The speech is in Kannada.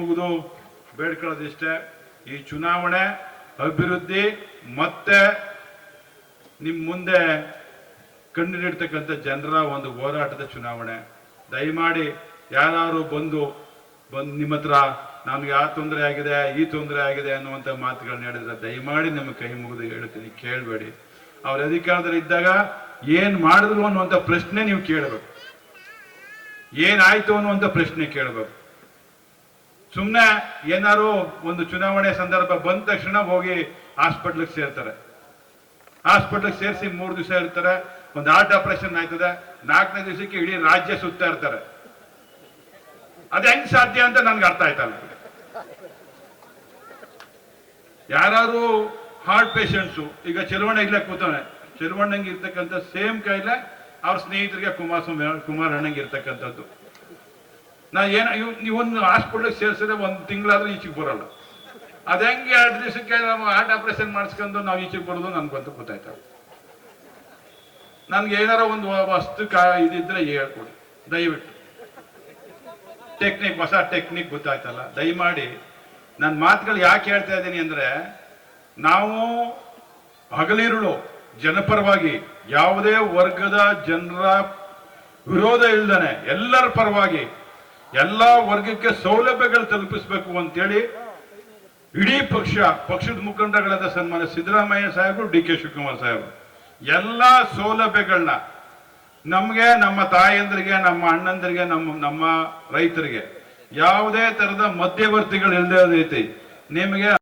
ಮುಗಿದು ಬೇಡ್ಕೊಳ್ಳೋದಿಷ್ಟೇ. ಈ ಚುನಾವಣೆ ಅಭಿವೃದ್ಧಿ ಮತ್ತೆ ನಿಮ್ಮ ಮುಂದೆ ಕಣ್ಣಿಡಿರ್ತಕ್ಕಂಥ ಜನರ ಒಂದು ಹೋರಾಟದ ಚುನಾವಣೆ. ದಯಮಾಡಿ ಯಾರು ಬಂದು ಬಂದು ನಿಮ್ಮ ಹತ್ರ ನಮ್ಗೆ ಆ ತೊಂದರೆ ಆಗಿದೆ, ಈ ತೊಂದರೆ ಆಗಿದೆ ಅನ್ನುವಂಥ ಮಾತುಗಳನ್ನ ಹೇಳಿದ್ರೆ ದಯಮಾಡಿ ನಿಮ್ಮ ಕೈ ಮುಗಿದು ಹೇಳ್ತೀನಿ, ಕೇಳಬೇಡಿ. ಅವ್ರ ಅಧಿಕಾರದಲ್ಲಿ ಇದ್ದಾಗ ಏನ್ ಮಾಡಿದ್ರು ಅನ್ನುವಂಥ ಪ್ರಶ್ನೆ ನೀವು ಕೇಳಬೇಕು. ಏನಾಯ್ತು ಅನ್ನುವಂಥ ಪ್ರಶ್ನೆ ಕೇಳಬೇಕು. ಸುಮ್ಮನೆ ಏನಾರು ಒಂದು ಚುನಾವಣೆ ಸಂದರ್ಭ ಬಂದ ತಕ್ಷಣ ಹೋಗಿ ಹಾಸ್ಪಿಟ್ಲಿಗೆ ಸೇರ್ತಾರೆ. ಹಾಸ್ಪಿಟ್ಲಿಗೆ ಸೇರಿಸಿ ಮೂರು ದಿವಸ ಇರ್ತಾರೆ, ಒಂದು ಹಾರ್ಟ್ ಆಪರೇಷನ್ ಆಯ್ತದೆ, ನಾಲ್ಕನೇ ದಿವಸಕ್ಕೆ ಇಡೀ ರಾಜ್ಯ ಸುತ್ತಾ ಇರ್ತಾರೆ. ಅದು ಹೆಂಗ್ ಸಾಧ್ಯ ಅಂತ ನನ್ಗೆ ಅರ್ಥ ಆಯ್ತಲ್ಲ ಯಾರು ಹಾರ್ಟ್ ಪೇಷಂಟ್ಸು, ಈಗ ಚೆಲುವಣ್ಣ ಇಲ್ಲೇ ಕೂತಾನೆ, ಚೆಲುವಣ್ಣಂಗೆ ಸೇಮ್ ಕಾಯಿಲೆ ಅವ್ರ ಸ್ನೇಹಿತರಿಗೆ ಕುಮಾರಸ್ವಾಮಿ, ಕುಮಾರಣ್ಣಂಗೆ ಇರ್ತಕ್ಕಂಥದ್ದು. ನಾ ಏನ ಇವ್ ನೀವೊಂದು ಹಾಸ್ಪಿಟ್ಲಿಗೆ ಸೇರಿಸಿದ್ರೆ ಒಂದು ತಿಂಗಳಾದ್ರೂ ಈಚೆಗೆ ಬರಲ್ಲ. ಅದು ಹೆಂಗೆ ಎರಡು ದಿವಸಕ್ಕೆ ನಾವು ಹಾರ್ಟ್ ಆಪರೇಷನ್ ಮಾಡಿಸ್ಕೊಂಡು ನಾವು ಈಚೆಗೆ ಬರೋದು ನನ್ಗೆ ಬಂತು ಗೊತ್ತಾಯ್ತು. ನನ್ಗೆ ಏನಾರ ಒಂದು ವಸ್ತು ಕಾ ಇದಿದ್ರೆ ಹೇಳ್ಕೊಡಿ. ದಯವಿಟ್ಟು. ಟೆಕ್ನಿಕ್ ಹೊಸ ಟೆಕ್ನಿಕ್ ಗೊತ್ತಾಯ್ತಲ್ಲ. ದಯಮಾಡಿ ನನ್ನ ಮಾತುಗಳು ಯಾಕೆ ಹೇಳ್ತಾ ಇದ್ದೀನಿ ಅಂದ್ರೆ, ನಾವು ಹಗಲಿರುಳು ಜನಪರವಾಗಿ ಯಾವುದೇ ವರ್ಗದ ಜನರ ವಿರೋಧ ಇಲ್ದನೆ ಎಲ್ಲರ ಪರವಾಗಿ ಎಲ್ಲ ವರ್ಗಕ್ಕೆ ಸೌಲಭ್ಯಗಳು ತಲುಪಿಸಬೇಕು ಅಂತೇಳಿ ಇಡೀ ಪಕ್ಷ, ಪಕ್ಷದ ಮುಖಂಡಗಳಾದ ಸನ್ಮಾನ್ಯ ಸಿದ್ದರಾಮಯ್ಯ ಸಾಹೇಬರು ಡಿ ಕೆ ಶಿವಕುಮಾರ್ ಸಾಹೇಬರು. ಎಲ್ಲ ಸೌಲಭ್ಯಗಳನ್ನ ನಮಗೆ, ನಮ್ಮ ತಾಯಂದ್ರಿಗೆ, ನಮ್ಮ ಅಣ್ಣಂದ್ರಿಗೆ, ನಮ್ಮ ನಮ್ಮ ರೈತರಿಗೆ ಯಾವುದೇ ತರದ ಮಧ್ಯವರ್ತಿಗಳು ಇಲ್ಲದೆ ರೀತಿ ನಿಮಗೆ